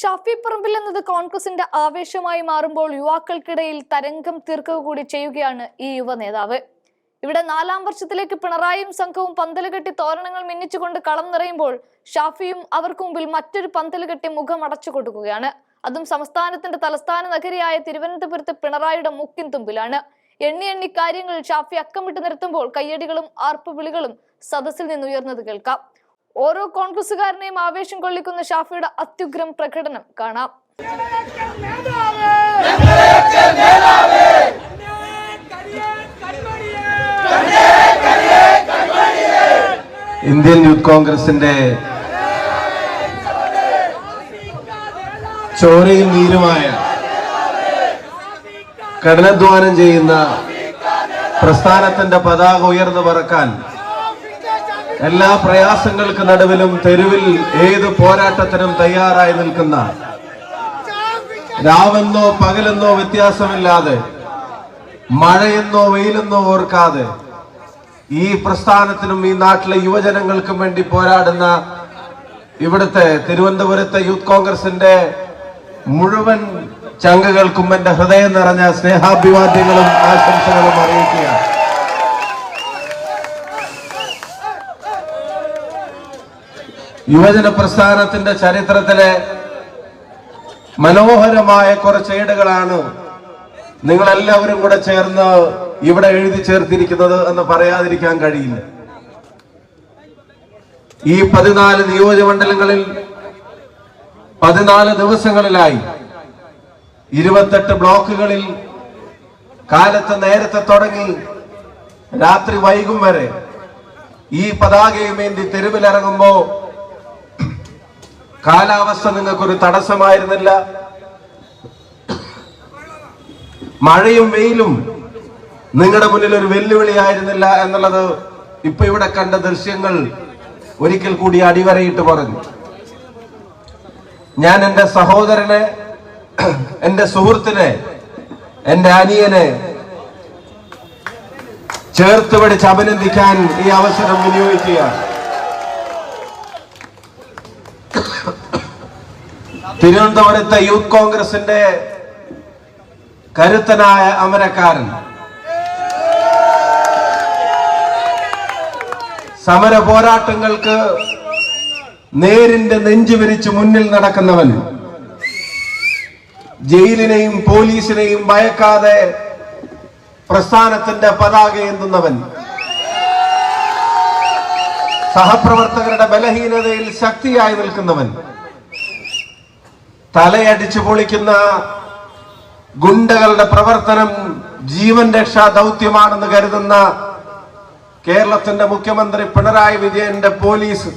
ഷാഫി പറമ്പിൽ എന്നത് കോൺഗ്രസിന്റെ ആവേശമായി മാറുമ്പോൾ യുവാക്കൾക്കിടയിൽ തരംഗം തീർക്കുക കൂടി ചെയ്യുകയാണ് ഈ യുവ നേതാവ്. ഇവിടെ നാലാം വർഷത്തിലേക്ക് പിണറായിയും സംഘവും പന്തലുകെട്ടി തോരണങ്ങൾ മിന്നിച്ചുകൊണ്ട് കളം നിറയുമ്പോൾ ഷാഫിയും അവർക്ക് മുമ്പിൽ മറ്റൊരു പന്തലുകെട്ടി മുഖം അടച്ചു കൊടുക്കുകയാണ്. അതും സംസ്ഥാനത്തിന്റെ തലസ്ഥാന നഗരിയായ തിരുവനന്തപുരത്ത് പിണറായിയുടെ മുക്കിൻ തുമ്പിലാണ്. എണ്ണി എണ്ണി കാര്യങ്ങൾ ഷാഫി അക്കമിട്ട് നിർത്തുമ്പോൾ കയ്യടികളും ആർപ്പുവിളികളും സദസ്സിൽ നിന്ന് ഉയർന്നത് കേൾക്കാം. ഓരോ കോൺഗ്രസുകാരനെയും ആവേശം കൊള്ളിക്കുന്ന ഷാഫിയുടെ അത്യുഗ്രം പ്രകടനം കാണാം. ഇന്ത്യൻ യൂത്ത് കോൺഗ്രസിന്റെ ചോരയും നീരുമായ കഠിനാധ്വാനം ചെയ്യുന്ന പ്രസ്ഥാനത്തിന്റെ പതാക ഉയർന്നു പറക്കാൻ എല്ലാ പ്രയാസങ്ങൾക്ക് നടുവിലും തെരുവിൽ ഏത് പോരാട്ടത്തിനും തയ്യാറായി നിൽക്കുന്ന രാവെന്നോ പകലെന്നോ വ്യത്യാസമില്ലാതെ മഴയെന്നോ വെയിലെന്നോ ഓർക്കാതെ ഈ പ്രസ്ഥാനത്തിനും ഈ നാട്ടിലെ യുവജനങ്ങൾക്കും വേണ്ടി പോരാടുന്ന ഇവിടുത്തെ തിരുവനന്തപുരത്തെ യൂത്ത് കോൺഗ്രസിന്റെ മുഴുവൻ ചങ്കുകൾക്കും എന്റെ ഹൃദയം നിറഞ്ഞ സ്നേഹാഭിവാദ്യങ്ങളും ആശംസകളും അറിയിക്കുകയാണ്. യുവജന പ്രസ്ഥാനത്തിന്റെ ചരിത്രത്തിലെ മനോഹരമായ കുറച്ച് ഏടുകളാണ് നിങ്ങളെല്ലാവരും കൂടെ ചേർന്ന് ഇവിടെ എഴുതി ചേർത്തിരിക്കുന്നത് എന്ന് പറയാതിരിക്കാൻ കഴിയില്ല. ഈ പതിനാല് നിയോജകമണ്ഡലങ്ങളിൽ പതിനാല് ദിവസങ്ങളിലായി ഇരുപത്തെട്ട് ബ്ലോക്കുകളിൽ കാലത്ത് നേരത്തെ തുടങ്ങി രാത്രി വൈകും വരെ ഈ പതാകയുമേന്തി തെരുവിലിറങ്ങുമ്പോ കാലാവസ്ഥ നിങ്ങൾക്കൊരു തടസ്സമായിരുന്നില്ല. മഴയും വെയിലും നിങ്ങളുടെ മുന്നിൽ ഒരു വെല്ലുവിളിയായിരുന്നില്ല എന്നുള്ളത് ഇപ്പൊ ഇവിടെ കണ്ട ദൃശ്യങ്ങൾ ഒരിക്കൽ കൂടി അടിവരയിട്ട് പറഞ്ഞു. ഞാൻ എന്റെ സഹോദരനെ എന്റെ സുഹൃത്തിനെ എന്റെ അനിയനെ ചേർത്ത് പിടിച്ച് അഭിനന്ദിക്കാൻ ഈ അവസരം വിനിയോഗിക്കുകയാണ്. തിരുവനന്തപുരത്തെ യൂത്ത് കോൺഗ്രസിന്റെ കരുത്തനായ അമരക്കാരൻ. സമര പോരാട്ടങ്ങൾക്ക് നേരിന്റെ നെഞ്ചു വിരിച്ച് മുന്നിൽ നടക്കുന്നവൻ. ജയിലിനെയും പോലീസിനെയും ഭയക്കാതെ പ്രസ്ഥാനത്തിന്റെ പതാക ഏന്തുന്നവൻ. സഹപ്രവർത്തകരുടെ ബലഹീനതയിൽ ശക്തിയായി നിൽക്കുന്നവൻ. തലയടിച്ചു പൊളിക്കുന്ന ഗുണ്ടകളുടെ പ്രവർത്തനം ജീവൻ രക്ഷാ ദൗത്യമാണെന്ന് കരുതുന്ന കേരളത്തിന്റെ മുഖ്യമന്ത്രി പിണറായി വിജയന്റെ പോലീസ്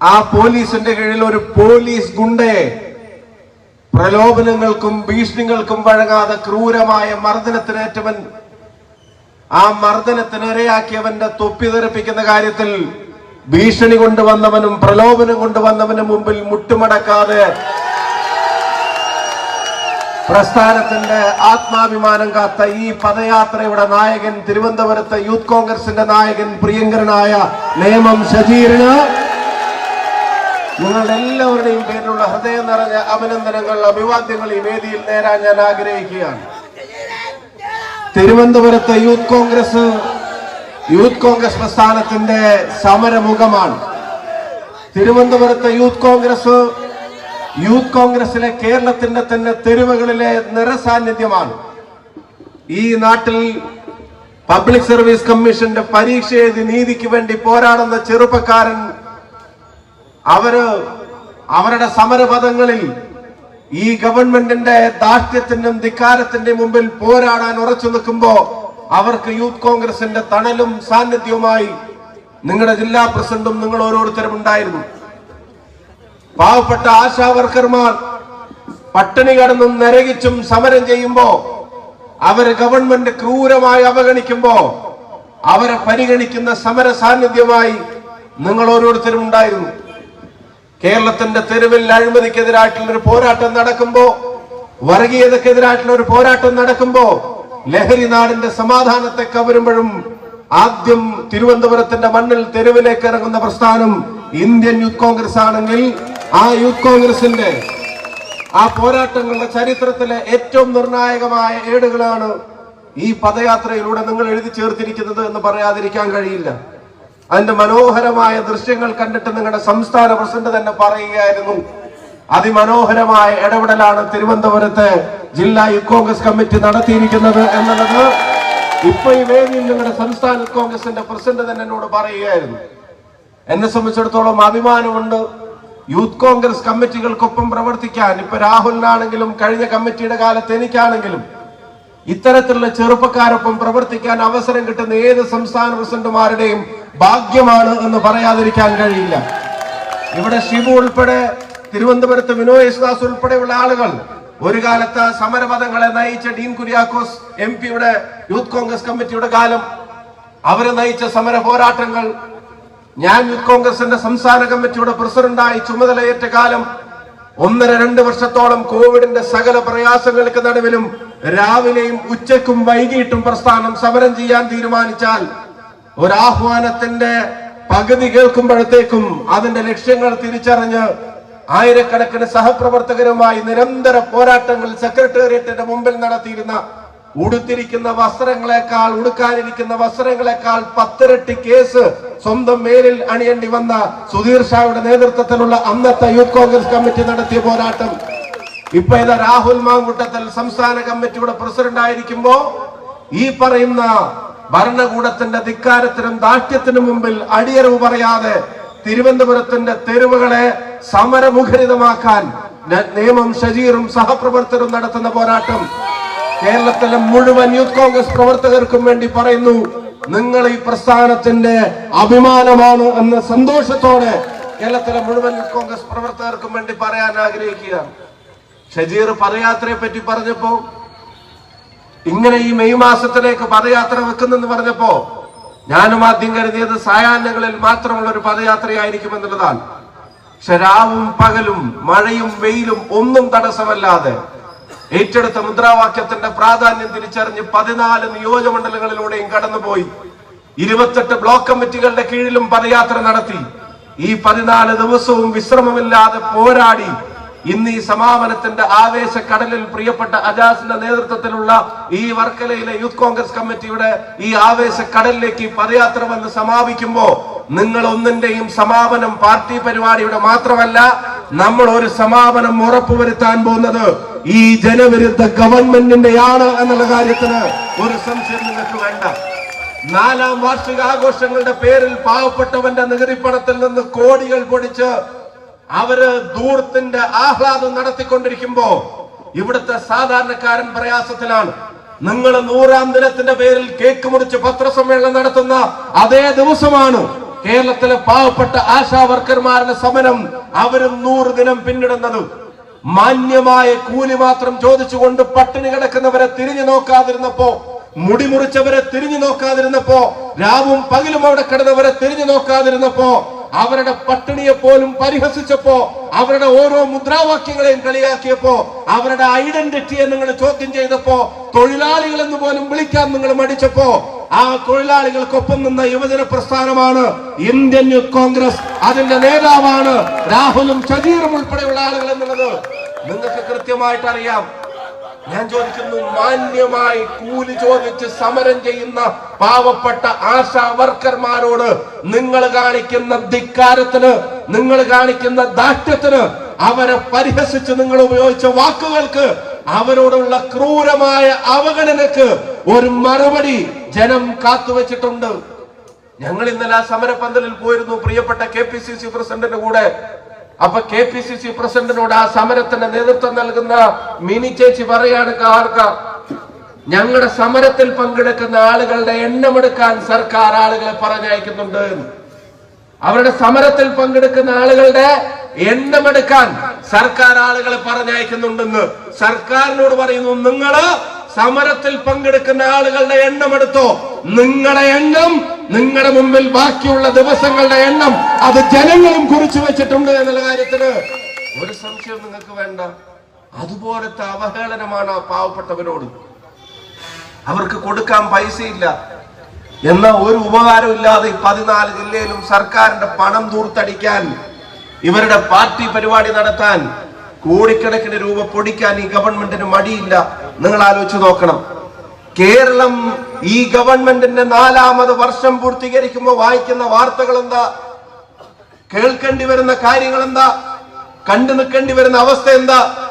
ആ പോലീസിന്റെ കീഴിൽ ഒരു പോലീസ് ഗുണ്ടയെ പ്രലോഭനങ്ങൾക്കും ഭീഷണികൾക്കും വഴങ്ങാതെ ക്രൂരമായ മർദ്ദനത്തിനേറ്റവൻ ആ മർദ്ദനത്തിനിരയാക്കിയവന്റെ തൊപ്പി തെറിപ്പിക്കുന്ന കാര്യത്തിൽ ഭീഷണി കൊണ്ടുവന്നവനും പ്രലോഭനം കൊണ്ടുവന്നവനും മുമ്പിൽ മുട്ടുമടക്കാതെ പ്രസ്ഥാനത്തിന്റെ ആത്മാഭിമാനം കാത്ത ഈ പദയാത്രയുടെ നായകൻ തിരുവനന്തപുരത്തെ യൂത്ത് കോൺഗ്രസിന്റെ നായകൻ പ്രിയങ്കരനായ നേമം ഷജീറിന് നിങ്ങളുടെ എല്ലാവരുടെയും പേരിലുള്ള ഹൃദയം നിറഞ്ഞ അഭിനന്ദനങ്ങൾ അഭിവാദ്യങ്ങൾ ഈ വേദിയിൽ നേരാൻ ഞാൻ ആഗ്രഹിക്കുകയാണ്. തിരുവനന്തപുരത്തെ യൂത്ത് കോൺഗ്രസ് യൂത്ത് കോൺഗ്രസ് പ്രസ്ഥാനത്തിന്റെ സമരമുഖമാണ്. തിരുവനന്തപുരത്തെ യൂത്ത് കോൺഗ്രസ് യൂത്ത് കോൺഗ്രസിലെ കേരളത്തിന്റെ തന്നെ തെരുവുകളിലെ നിറസാന്നിധ്യമാണ്. ഈ നാട്ടിൽ പബ്ലിക് സർവീസ് കമ്മീഷന്റെ പരീക്ഷ എഴുതി നീതിക്ക് വേണ്ടി പോരാടുന്ന ചെറുപ്പക്കാരൻ അവർ അവരുടെ സമരപദങ്ങളിൽ ഈ ഗവൺമെന്റിന്റെ ദാഷ്ട്യത്തിന്റെയും ധിക്കാരത്തിന്റെയും മുമ്പിൽ പോരാടാൻ ഉറച്ചു നിൽക്കുമ്പോ അവർക്ക് യൂത്ത് കോൺഗ്രസിന്റെ തണലും സാന്നിധ്യവുമായി നിങ്ങളുടെ ജില്ലാ പ്രസിഡന്റും നിങ്ങൾ ഓരോരുത്തരും ഉണ്ടായിരുന്നു. പാവപ്പെട്ട ആശാ വർക്കർമാർ പട്ടിണി കടന്നും നരകിച്ചും സമരം ചെയ്യുമ്പോ അവരെ ഗവൺമെന്റ് ക്രൂരമായി അവഗണിക്കുമ്പോ അവരെ പരിഗണിക്കുന്ന സമര സാന്നിധ്യമായി നിങ്ങൾ ഓരോരുത്തരും ഉണ്ടായിരുന്നു. കേരളത്തിന്റെ തെരുവിൽ അഴിമതിക്കെതിരായിട്ടുള്ള ഒരു പോരാട്ടം നടക്കുമ്പോ വർഗീയതക്കെതിരായിട്ടുള്ള ഒരു പോരാട്ടം നടക്കുമ്പോ ലഹരി നാടിന്റെ സമാധാനത്തെ കവരുമ്പോഴും ആദ്യം തിരുവനന്തപുരത്തിന്റെ മണ്ണിൽ തെരുവിലേക്ക് ഇറങ്ങുന്ന പ്രസ്ഥാനം ഇന്ത്യൻ യൂത്ത് കോൺഗ്രസ് ആണെങ്കിൽ ആ യൂത്ത് കോൺഗ്രസിന്റെ ആ പോരാട്ടങ്ങളുടെ ചരിത്രത്തിലെ ഏറ്റവും നിർണായകമായ ഏടുകളാണ് ഈ പദയാത്രയിലൂടെ നിങ്ങൾ എഴുതി ചേർത്തിരിക്കുന്നത് എന്ന് പറയാതിരിക്കാൻ കഴിയില്ല. അതിന്റെ മനോഹരമായ ദൃശ്യങ്ങൾ കണ്ടിട്ട് നിങ്ങളുടെ സംസ്ഥാന പ്രസിഡന്റ് തന്നെ പറയുകയായിരുന്നു. അതിമനോഹരമായ ഇടപെടലാണ് തിരുവനന്തപുരത്ത് ജില്ലാ യൂത്ത് കോൺഗ്രസ് കമ്മിറ്റി നടത്തിയിരിക്കുന്നത് എന്നുള്ളത് ഇപ്പൊ ഈ വേദിയിൽ നിങ്ങളുടെ സംസ്ഥാന കോൺഗ്രസിന്റെ പ്രസിഡന്റ് തന്നെ എന്നോട് പറയുകയായിരുന്നു. എന്നെ സംബന്ധിച്ചിടത്തോളം അഭിമാനമുണ്ട്. യൂത്ത് കോൺഗ്രസ് കമ്മിറ്റികൾക്കൊപ്പം പ്രവർത്തിക്കാൻ ഇപ്പൊ രാഹുലിനാണെങ്കിലും കഴിഞ്ഞ കമ്മിറ്റിയുടെ കാലത്ത് എനിക്കാണെങ്കിലും ഇത്തരത്തിലുള്ള ചെറുപ്പക്കാരൊപ്പം പ്രവർത്തിക്കാൻ അവസരം കിട്ടുന്ന ഏത് സംസ്ഥാന പ്രസിഡന്റുമാരുടെയും ഭാഗ്യമാണ് എന്ന് പറയാതിരിക്കാൻ കഴിയില്ല. ഇവിടെ ശിവു ഉൾപ്പെടെ തിരുവനന്തപുരത്ത് വിനോയ് യേശുദാസ് ഉൾപ്പെടെയുള്ള ആളുകൾ ഒരു കാലത്ത് സമരപദങ്ങളെ നയിച്ച ഡീൻ കുര്യാക്കോസ് എം പിയുടെ യൂത്ത് കോൺഗ്രസ് കമ്മിറ്റിയുടെ കാലം. അവരെ നയിച്ച സമര പോരാട്ടങ്ങൾ ഞാൻ യൂത്ത് കോൺഗ്രസിന്റെ സംസ്ഥാന കമ്മിറ്റിയുടെ പ്രസിഡന്റായി ചുമതലയേറ്റ കാലം ഒന്നര രണ്ട് വർഷത്തോളം കോവിഡിന്റെ സകല പ്രയാസങ്ങൾക്ക് നടുവിലും രാവിലെയും ഉച്ചക്കും വൈകിട്ടും പ്രസ്ഥാനം സമരം ചെയ്യാൻ തീരുമാനിച്ചാൽ ഒരാഹ്വാനത്തിന്റെ പകുതി കേൾക്കുമ്പോഴത്തേക്കും അതിന്റെ ലക്ഷ്യങ്ങൾ തിരിച്ചറിഞ്ഞ് ആയിരക്കണക്കിന് സഹപ്രവർത്തകരുമായി നിരന്തര പോരാട്ടങ്ങൾ സെക്രട്ടേറിയറ്റിന്റെ മുമ്പിൽ നടത്തിയിരുന്ന ഉടുത്തിരിക്കുന്ന വസ്ത്രങ്ങളെക്കാൾ ഉടുക്കാനിരിക്കുന്ന വസ്ത്രങ്ങളെക്കാൾ പത്തിരട്ടി കേസ് സ്വന്തം മേലിൽ അണിയേണ്ടി വന്ന സുധീർ ഷായുടെ നേതൃത്വത്തിലുള്ള അന്നത്തെ യൂത്ത് കോൺഗ്രസ് കമ്മിറ്റി നടത്തിയ പോരാട്ടം. ഇപ്പൊ ഇതാ രാഹുൽ മാങ്കുട്ടത്തിൽ സംസ്ഥാന കമ്മിറ്റിയുടെ പ്രസിഡന്റ് ആയിരിക്കുമ്പോ ഈ പറയുന്ന ഭരണകൂടത്തിന്റെ ധിക്കാരത്തിനും ദാഷ്ട്യത്തിനും മുമ്പിൽ അടിയറവ് പറയാതെ തിരുവനന്തപുരത്തിന്റെ തെരുവുകളെ സമരമുഖരിതമാക്കാൻ നിയമം ഷജീറും സഹപ്രവർത്തകരും നടത്തുന്ന പോരാട്ടം കേരളത്തിലെ മുഴുവൻ യൂത്ത് കോൺഗ്രസ് പ്രവർത്തകർക്കും വേണ്ടി പറയുന്നു നിങ്ങൾ ഈ പ്രസ്ഥാനത്തിന്റെ അഭിമാനമാണ് എന്ന സന്തോഷത്തോടെ കേരളത്തിലെ മുഴുവൻ യൂത്ത് കോൺഗ്രസ് പ്രവർത്തകർക്കും വേണ്ടി പറയാൻ ആഗ്രഹിക്കുകയാണ്. ഷജീർ പദയാത്രയെ പറ്റി പറഞ്ഞപ്പോ ഇങ്ങനെ ഈ മെയ് മാസത്തിലേക്ക് പദയാത്ര വെക്കുന്നെന്ന് പറഞ്ഞപ്പോ ഞാനും ആദ്യം കരുതിയത് സായാഹ്നങ്ങളിൽ മാത്രമുള്ള ഒരു പദയാത്രയായിരിക്കും എന്നുള്ളതാണ് പക്ഷെ രാവും പകലും മഴയും വെയിലും ഒന്നും തടസ്സമല്ലാതെ ഏറ്റെടുത്ത മുദ്രാവാക്യത്തിന്റെ പ്രാധാന്യം തിരിച്ചറിഞ്ഞ് പതിനാല് നിയോജകമണ്ഡലങ്ങളിലൂടെയും കടന്നുപോയി. ഇരുപത്തെട്ട് ബ്ലോക്ക് കമ്മിറ്റികളുടെ കീഴിലും പദയാത്ര നടത്തി. ഈ പതിനാല് ദിവസവും വിശ്രമമില്ലാതെ പോരാടി ഇന്ന് ഈ സമാപനത്തിന്റെ ആവേശ കടലിൽ പ്രിയപ്പെട്ട അജാസിന്റെ നേതൃത്വത്തിലുള്ള ഈ വർക്കലയിലെ യൂത്ത് കോൺഗ്രസ് കമ്മിറ്റിയുടെ ഈ ആവേശ കടലിലേക്ക് പദയാത്ര വന്ന് സമാപിക്കുമ്പോ നിങ്ങൾ ഒന്നിന്റെയും സമാപനം പാർട്ടി പരിപാടിയുടെ മാത്രമല്ല നമ്മൾ ഒരു സമാപനം ഉറപ്പുവരുത്താൻ പോകുന്നത് ഈ ജനവിരുദ്ധ ഗവൺമെന്റിന്റെയാണ് എന്നുള്ള കാര്യത്തിന് ഒരു സംശയം നിങ്ങൾക്ക് വേണ്ട. നാലാം വാർഷികാഘോഷങ്ങളുടെ പേരിൽ പാവപ്പെട്ടവന്റെ നികുതിപ്പണത്തിൽ നിന്ന് കോടികൾ പൊടിച്ച് അവർ ദൂരത്തിന്റെ ആഹ്ലാദം നടത്തിക്കൊണ്ടിരിക്കുമ്പോ ഇവിടുത്തെ സാധാരണക്കാരൻ പ്രയാസത്തിലാണ്. നിങ്ങൾ നൂറാം ദിനത്തിന്റെ പേരിൽ കേക്ക് മുറിച്ച് പത്രസമ്മേളനം നടത്തുന്ന അതേ ദിവസമാണ് കേരളത്തിലെ പാവപ്പെട്ട ആശാ വർക്കർമാരുടെ സമരം അവരും നൂറ് ദിനം പിന്നിടുന്നത്. മാന്യമായ കൂലി മാത്രം ചോദിച്ചുകൊണ്ട് പട്ടിണി കിടക്കുന്നവരെ തിരിഞ്ഞു നോക്കാതിരുന്നപ്പോ മുടി മുറിച്ചവരെ തിരിഞ്ഞു നോക്കാതിരുന്നപ്പോ രാവും പകലും അവിടെ കിടന്നവരെ തിരിഞ്ഞു നോക്കാതിരുന്നപ്പോ അവരുടെ പട്ടിണിയെ പോലും പരിഹസിച്ചപ്പോ അവരുടെ ഓരോ മുദ്രാവാക്യങ്ങളെയും കളിയാക്കിയപ്പോ അവരുടെ ഐഡന്റിറ്റിയെ നിങ്ങൾ ചോദ്യം ചെയ്തപ്പോ തൊഴിലാളികൾ എന്ന് പോലും വിളിക്കാൻ നിങ്ങൾ മടിച്ചപ്പോ ആ തൊഴിലാളികൾക്കൊപ്പം നിന്ന യുവജന പ്രസ്ഥാനമാണ് ഇന്ത്യൻ യൂത്ത് കോൺഗ്രസ്. അതിന്റെ നേതാവാണ് രാഹുലും ഷജീറും ഉൾപ്പെടെയുള്ള ആളുകൾ എന്നുള്ളത് നിങ്ങൾക്ക് കൃത്യമായിട്ട് അറിയാം ഞാൻ ചോദിക്കുന്നു മാന്യമായി കൂലി ചോദിച്ച് സമരം ചെയ്യുന്ന പാവപ്പെട്ട ആശാ വർക്കർമാരോട് നിങ്ങൾ കാണിക്കുന്ന ധിക്കാരത്തിന് നിങ്ങൾ കാണിക്കുന്ന ദാഷ്ട്യത്തിന് അവരെ പരിഹസിച്ച് നിങ്ങൾ ഉപയോഗിച്ച വാക്കുകൾക്ക് അവരോടുള്ള ക്രൂരമായ അവഗണനക്ക് ഒരു മറുപടി ജനം കാത്തുവച്ചിട്ടുണ്ട്. ഞങ്ങൾ ഇന്നലെ ആ സമരപന്തലിൽ പോയിരുന്നു. പ്രിയപ്പെട്ട കെ പി സി സി പ്രസിഡന്റിന്റെ കൂടെ അപ്പൊ കെ പി സി സി പ്രസിഡന്റിനോട് ആ സമരത്തിന്റെ നേതൃത്വം നൽകുന്ന മിനി ചേച്ചി പറയാണ് ആർക്ക ഞങ്ങളുടെ സമരത്തിൽ പങ്കെടുക്കുന്ന ആളുകളുടെ എണ്ണമെടുക്കാൻ സർക്കാർ ആളുകളെ പറഞ്ഞയക്കുന്നുണ്ട്. അവരുടെ സമരത്തിൽ പങ്കെടുക്കുന്ന ആളുകളുടെ എണ്ണമെടുക്കാൻ സർക്കാർ ആളുകളെ പറഞ്ഞയക്കുന്നുണ്ടെന്ന് സർക്കാരിനോട് പറയുന്നു നിങ്ങൾ സമരത്തിൽ പങ്കെടുക്കുന്ന ആളുകളുടെ എണ്ണമെടുത്തോ? നിങ്ങളുടെ എണ്ണം നിങ്ങളുടെ മുമ്പിൽ ബാക്കിയുള്ള ദിവസങ്ങളുടെ എണ്ണം അത് ജനങ്ങളും കുറിച്ചു വെച്ചിട്ടുണ്ട് എന്നുള്ള കാര്യത്തിന് ഒരു സംശയം നിങ്ങൾക്ക് വേണ്ട. അതുപോലത്തെ അവഹേളനമാണ് ആ പാവപ്പെട്ടവരോട്. അവർക്ക് കൊടുക്കാൻ പൈസയില്ല. എന്ന ഒരു ഉപകാരം ഇല്ലാതെ ഈ പതിനാല് ജില്ലയിലും സർക്കാരിന്റെ പണം ദൂർത്തടിക്കാൻ ഇവരുടെ പാർട്ടി പരിപാടി നടത്താൻ കോടിക്കണക്കിന് രൂപ പൊടിക്കാൻ ഈ ഗവൺമെന്റിന് മടിയില്ല. നിങ്ങൾ ആലോചിച്ച് നോക്കണം. കേരളം ഈ ഗവൺമെന്റിന്റെ നാലാമത് വർഷം പൂർത്തീകരിക്കുമ്പോൾ വായിക്കുന്ന വാർത്തകൾ എന്താ കേൾക്കേണ്ടി വരുന്ന കാര്യങ്ങൾ എന്താ കണ്ടു നിൽക്കേണ്ടി വരുന്ന അവസ്ഥ എന്താ?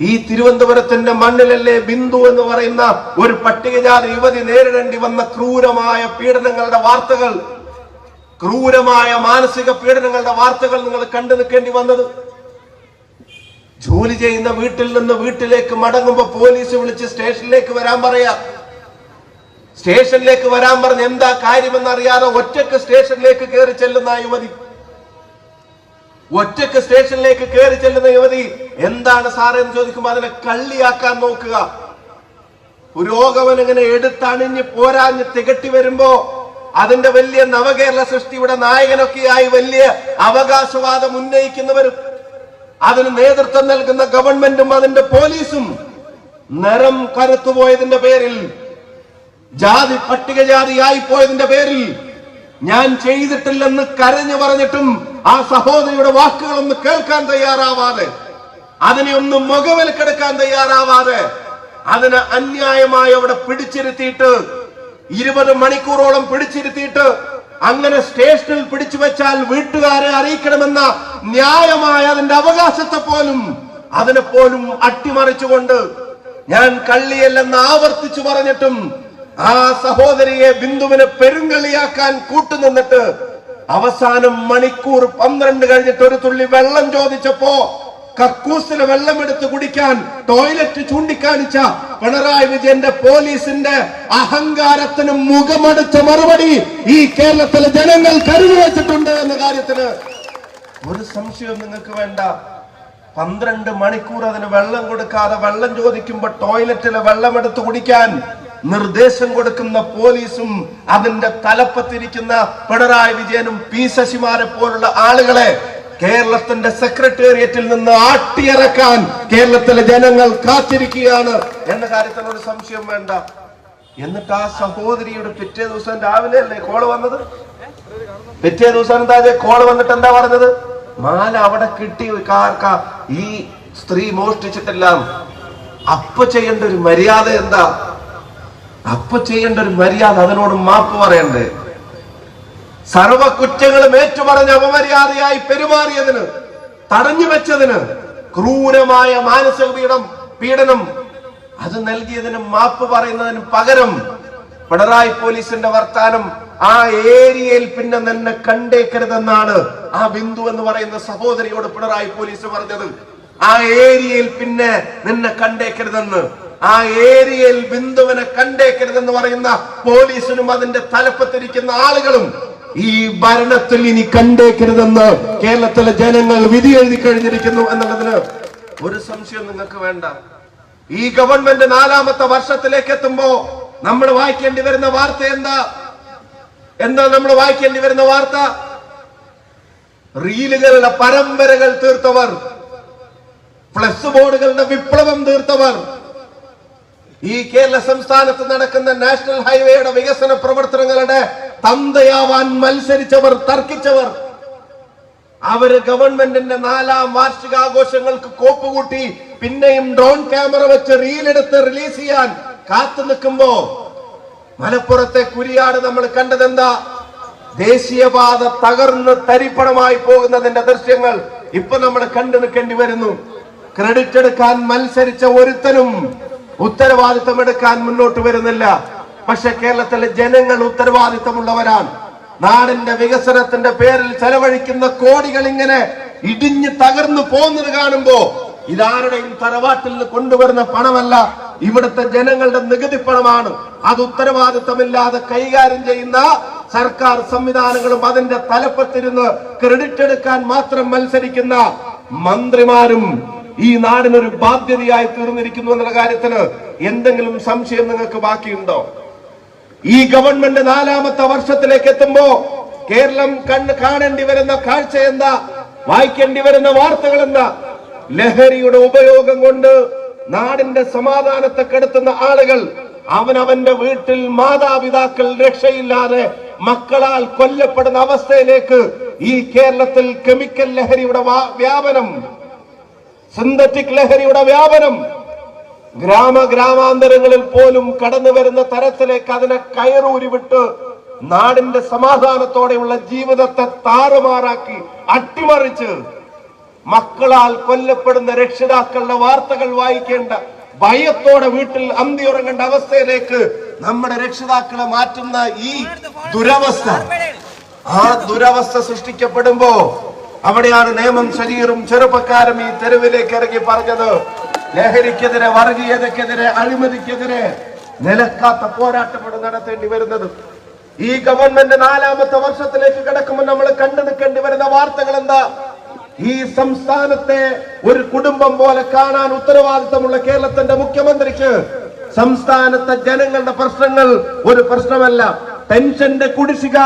ഈ തിരുവനന്തപുരത്തിന്റെ മണ്ണിലല്ലേ ബിന്ദു എന്ന് പറയുന്ന ഒരു പട്ടികജാതി യുവതി നേരിടേണ്ടി വന്ന ക്രൂരമായ പീഡനങ്ങളുടെ വാർത്തകൾ. ക്രൂരമായ മാനസിക പീഡനങ്ങളുടെ വാർത്തകൾ നിങ്ങൾ കണ്ടു നിൽക്കേണ്ടി വന്നത്. ജോലി ചെയ്യുന്ന വീട്ടിൽ നിന്ന് വീട്ടിലേക്ക് മടങ്ങുമ്പോ പോലീസ് വിളിച്ച് സ്റ്റേഷനിലേക്ക് വരാൻ പറയാ. സ്റ്റേഷനിലേക്ക് വരാൻ പറഞ്ഞ് എന്താ കാര്യമെന്ന് അറിയാതെ ഒറ്റയ്ക്ക് സ്റ്റേഷനിലേക്ക് കയറി ചെല്ലുന്ന യുവതി. ഒറ്റയ്ക്ക് സ്റ്റേഷനിലേക്ക് കയറി ചെല്ലുന്ന യുവതി എന്താണ് സാറേ എന്ന് ചോദിക്കുമ്പോൾ അതിനെ കള്ളിയാക്കാൻ നോക്കുക. പുരോഗമൻ ഇങ്ങനെ എടുത്തണിഞ്ഞ് പോരാഞ്ഞ് തികട്ടി വരുമ്പോ അതിന്റെ വലിയ നവകേരള സൃഷ്ടിയുടെ നായകനൊക്കെയായി വലിയ അവകാശവാദം ഉന്നയിക്കുന്നവരും അതിന് നേതൃത്വം നൽകുന്ന ഗവൺമെന്റും അതിന്റെ പോലീസും നിറം കരുത്തുപോയതിന്റെ പേരിൽ ജാതി പട്ടികജാതിയായി പോയതിന്റെ പേരിൽ ഞാൻ ചെയ്തിട്ടില്ലെന്ന് കരഞ്ഞു പറഞ്ഞിട്ടും ആ സഹോദരിയുടെ വാക്കുകളൊന്ന് കേൾക്കാൻ തയ്യാറാവാതെ അതിനെ ഒന്ന് മുഖവിലക്കെടുക്കാൻ തയ്യാറാവാതെ അതിനെ അന്യായമായി അവിടെ പിടിച്ചിരുത്തിയിട്ട് ഇരുപത് മണിക്കൂറോളം പിടിച്ചിരുത്തിയിട്ട് അങ്ങനെ സ്റ്റേഷനിൽ പിടിച്ചു വെച്ചാൽ വീട്ടുകാരെ അറിയിക്കണമെന്ന ന്യായമായ അതിന്റെ അവകാശത്തെ പോലും അതിനെ പോലും അട്ടിമറിച്ചുകൊണ്ട് ഞാൻ കള്ളിയല്ലെന്ന് ആവർത്തിച്ചു പറഞ്ഞിട്ടും ആ സഹോദരിയെ ബിന്ദുവിനെ പെരുങ്കളിയാക്കാൻ കൂട്ടുനിന്നിട്ട് അവസാനം മണിക്കൂർ പന്ത്രണ്ട് കഴിഞ്ഞിട്ട് ഒരു തുള്ളി വെള്ളം ചോദിച്ചപ്പോ കക്കൂസിലെ വെള്ളമെടുത്ത് കുടിക്കാൻ ടോയ്ലറ്റ് ചൂണ്ടിക്കാണിച്ച പിണറായി വിജയന്റെ പോലീസിന്റെ അഹങ്കാരത്തിന് മുഖമടുത്ത മറുപടി ഈ കേരളത്തിലെ ജനങ്ങൾ കരുതി വെച്ചിട്ടുണ്ട് എന്ന കാര്യത്തിന് ഒരു സംശയവും നിങ്ങൾക്ക് വേണ്ട. പന്ത്രണ്ട് മണിക്കൂർ അതിന് വെള്ളം കൊടുക്കാതെ വെള്ളം ചോദിക്കുമ്പോ ടോയ്ലറ്റിലെ വെള്ളം എടുത്ത് കുടിക്കാൻ നിർദ്ദേശം കൊടുക്കുന്ന പോലീസും അതിന്റെ തലപ്പത്തിരിക്കുന്ന പിണറായി വിജയനും പി ശശിമാരെ പോലുള്ള ആളുകളെ കേരളത്തിന്റെ സെക്രട്ടേറിയറ്റിൽ നിന്ന് ആട്ടിയിറക്കാൻ കേരളത്തിലെ ജനങ്ങൾ കാത്തിരിക്കുകയാണ് എന്ന കാര്യത്തിൽ ഒരു സംശയം വേണ്ട. എന്നിട്ട് ആ സഹോദരിയുടെ പിറ്റേ ദിവസം രാവിലെ അല്ലേ കോൾ വന്നത്? പിറ്റേ ദിവസം എന്താ കോൾ വന്നിട്ട് എന്താ പറഞ്ഞത്? മാല അവിടെ കിട്ടി കാർക്ക ഈ സ്ത്രീ മോഷ്ടിച്ചിട്ടെല്ലാം. അപ്പ ചെയ്യേണ്ട ഒരു മര്യാദ എന്താ? അപ്പ ചെയ്യേണ്ട ഒരു മര്യാദ അതിനോട് മാപ്പ് പറയണ്ടേ? സർവ കുറ്റങ്ങളും ഏറ്റുപറഞ്ഞ് അപമര്യാദയായി പെരുമാറിയതിന് തടഞ്ഞു വെച്ചതിന് ക്രൂരമായ മാനസിക പീഡം പീഡനം അത് നൽകിയതിന് മാപ്പ് പറയുന്നതിന് പകരം പിണറായി പോലീസിന്റെ വർത്താനം ആ ഏരിയയിൽ പിന്നെ നിന്നെ കണ്ടേക്കരുതെന്നാണ് ആ ബിന്ദു എന്ന് പറയുന്ന സഹോദരിയോട് പിണറായി പോലീസ് പറഞ്ഞത്. ആ ഏരിയയിൽ പിന്നെ നിന്നെ കണ്ടേക്കരുതെന്ന് ആ ഏരിയയിൽ ബിന്ദുവിനെ കണ്ടേക്കരുതെന്ന് പറയുന്ന പോലീസിനും അതിന്റെ തലപ്പത്തിരിക്കുന്ന ആളുകളും ഈ ഭരണത്തിൽ ഇനി കണ്ടേക്കരുതെന്ന് കേരളത്തിലെ ജനങ്ങൾ വിധി എഴുതി കഴിഞ്ഞിരിക്കുന്നു എന്നുള്ളതിന് ഒരു സംശയം നിങ്ങൾക്ക് വേണ്ട. ഈ ഗവൺമെന്റ് നാലാമത്തെ വർഷത്തിലേക്ക് എത്തുമ്പോ നമ്മൾ വായിക്കേണ്ടി വരുന്ന വാർത്ത എന്താ? എന്താ നമ്മൾ വായിക്കേണ്ടി വരുന്ന വാർത്ത? റീലുകളുടെ പരമ്പരകൾ തീർത്തവർ ഫ്ലക്സ് ബോർഡുകളുടെ വിപ്ലവം തീർത്തവർ ഈ കേരള സംസ്ഥാനത്ത് നടക്കുന്ന നാഷണൽ ഹൈവേയുടെ വികസന പ്രവർത്തനങ്ങളുടെ തന്തയാവാൻ മത്സരിച്ചവർ തർക്കിച്ചവർ. അവർ ഗവൺമെന്റിന്റെ നാലാം വാർഷികാഘോഷങ്ങൾക്ക് കോപ്പ് കൂട്ടി പിന്നെയും ഡ്രോൺ ക്യാമറ വെച്ച് റീലെടുത്ത് റിലീസ് ചെയ്യാൻ കാത്തു നിൽക്കുമ്പോ മലപ്പുറത്തെ കുരിയാട് നമ്മൾ കണ്ടതെന്താ? ദേശീയപാത തകർന്ന് തരിപ്പണമായി പോകുന്നതിന്റെ ദൃശ്യങ്ങൾ ഇപ്പൊ നമ്മൾ കണ്ടു നിൽക്കേണ്ടി വരുന്നു. ക്രെഡിറ്റ് എടുക്കാൻ മത്സരിച്ച ഒരുത്തനും ഉത്തരവാദിത്തം എടുക്കാൻ മുന്നോട്ട് വരുന്നില്ല. പക്ഷെ കേരളത്തിലെ ജനങ്ങൾ ഉത്തരവാദിത്തമുള്ളവരാണ്. നാടിന്റെ വികസനത്തിന്റെ പേരിൽ ചെലവഴിക്കുന്ന കോടികൾ ഇങ്ങനെ ഇടിഞ്ഞു തകർന്നു പോകുന്നത് കാണുമ്പോ ഇതാരുടെയും തറവാട്ടിൽ നിന്ന് കൊണ്ടുവരുന്ന പണമല്ല ഇവിടുത്തെ ജനങ്ങളുടെ നികുതി പണമാണ്. അത് ഉത്തരവാദിത്തമില്ലാതെ കൈകാര്യം ചെയ്യുന്ന സർക്കാർ സംവിധാനങ്ങളും അതിന്റെ തലപ്പത്തിരുന്ന് ക്രെഡിറ്റ് എടുക്കാൻ മാത്രം മത്സരിക്കുന്ന മന്ത്രിമാരും ഈ നാടിനൊരു ബാധ്യതയായി തീർന്നിരിക്കുന്നു എന്നുള്ള കാര്യത്തിന് എന്തെങ്കിലും സംശയം നിങ്ങൾക്ക് ബാക്കിയുണ്ടോ? ഈ ഗവൺമെന്റ് നാലാമത്തെ വർഷത്തിലേക്ക് എത്തുമ്പോ കേരളം കണ്ണ് കാണേണ്ടി വരുന്ന കാഴ്ച എന്താ? വായിക്കേണ്ടി വരുന്ന വാർത്തകൾ എന്താ? ലഹരിയുടെ ഉപയോഗം കൊണ്ട് നാടിന്റെ സമാധാനത്തെ കെടുത്തുന്ന ആളുകൾ അവനവന്റെ വീട്ടിൽ മാതാപിതാക്കൾ രക്ഷയില്ലാതെ മക്കളാൽ കൊല്ലപ്പെടുന്ന അവസ്ഥയിലേക്ക് ഈ കേരളത്തിൽ കെമിക്കൽ ലഹരിയുടെ വ്യാപനം സിന്തറ്റിക് ലഹരിയുടെ വ്യാപനം ഗ്രാമ ഗ്രാമാന്തരങ്ങളിൽ പോലും കടന്നു വരുന്ന തരത്തിലേക്ക് അതിനെ കയറൂരിവിട്ട് നാടിന്റെ സമാധാനത്തോടെയുള്ള ജീവിതത്തെ താറുമാറാക്കി അട്ടിമറിച്ച് മക്കളാൽ കൊല്ലപ്പെടുന്ന രക്ഷിതാക്കളുടെ വാർത്തകൾ വായിക്കേണ്ട ഭയത്തോടെ വീട്ടിൽ അന്തി ഉറങ്ങേണ്ട അവസ്ഥയിലേക്ക് നമ്മുടെ രക്ഷിതാക്കളെ മാറ്റുന്ന ഈ ദുരവസ്ഥ. ആ ദുരവസ്ഥ സൃഷ്ടിക്കപ്പെടുമ്പോ അവിടെയാണ് നിയമം ശരീരം ചെറുപ്പക്കാരും ഈ തെരുവിലേക്ക് ഇറങ്ങി പറഞ്ഞത്. ലഹരിക്കെതിരെ വർഗീയതക്കെതിരെ അഴിമതിക്കെതിരെ നിലക്കാത്ത പോരാട്ടമാണ് നടത്തേണ്ടി വരുന്നത്. ഈ ഗവൺമെന്റ് നാലാമത്തെ വർഷത്തിലേക്ക് കിടക്കുമ്പോൾ നമ്മൾ കണ്ടു നിൽക്കേണ്ടി വരുന്ന വാർത്തകൾ എന്താ? ഈ സംസ്ഥാനത്തെ ഒരു കുടുംബം പോലെ കാണാൻ ഉത്തരവാദിത്തമുള്ള കേരളത്തിന്റെ മുഖ്യമന്ത്രിക്ക് സംസ്ഥാനത്തെ ജനങ്ങളുടെ പ്രശ്നങ്ങൾ ഒരു പ്രശ്നമല്ല. പെൻഷന്റെ കുടിശ്ശിക